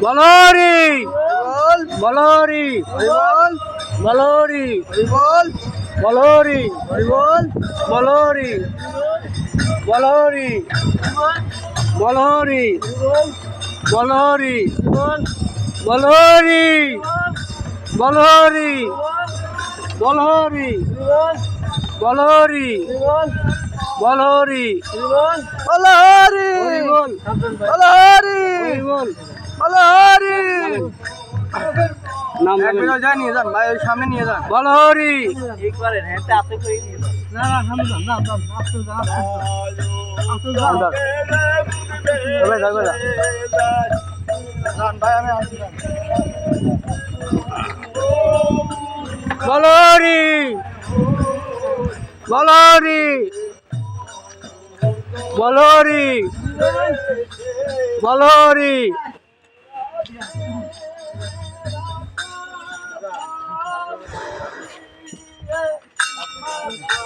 বলহরি বল বলহরি বল বলহরি বল বলহরি বল বলহরি বলহরি বলহরি বলহরি বলহরি বলহরি বলহরি বলহরি বলহরি বলহরি বল বলহরি বলো হরি বলি বলি যান ভাই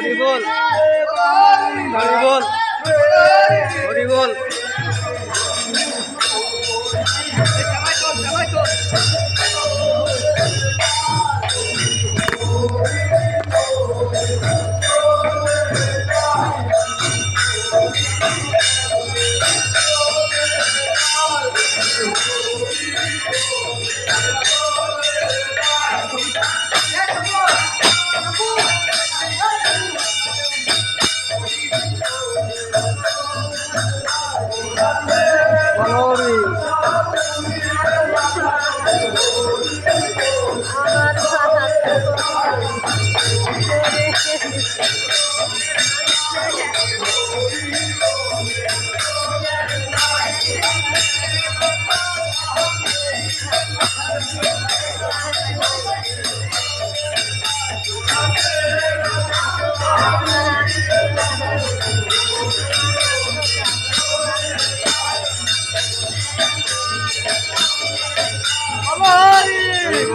হরি বল। Oh,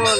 বল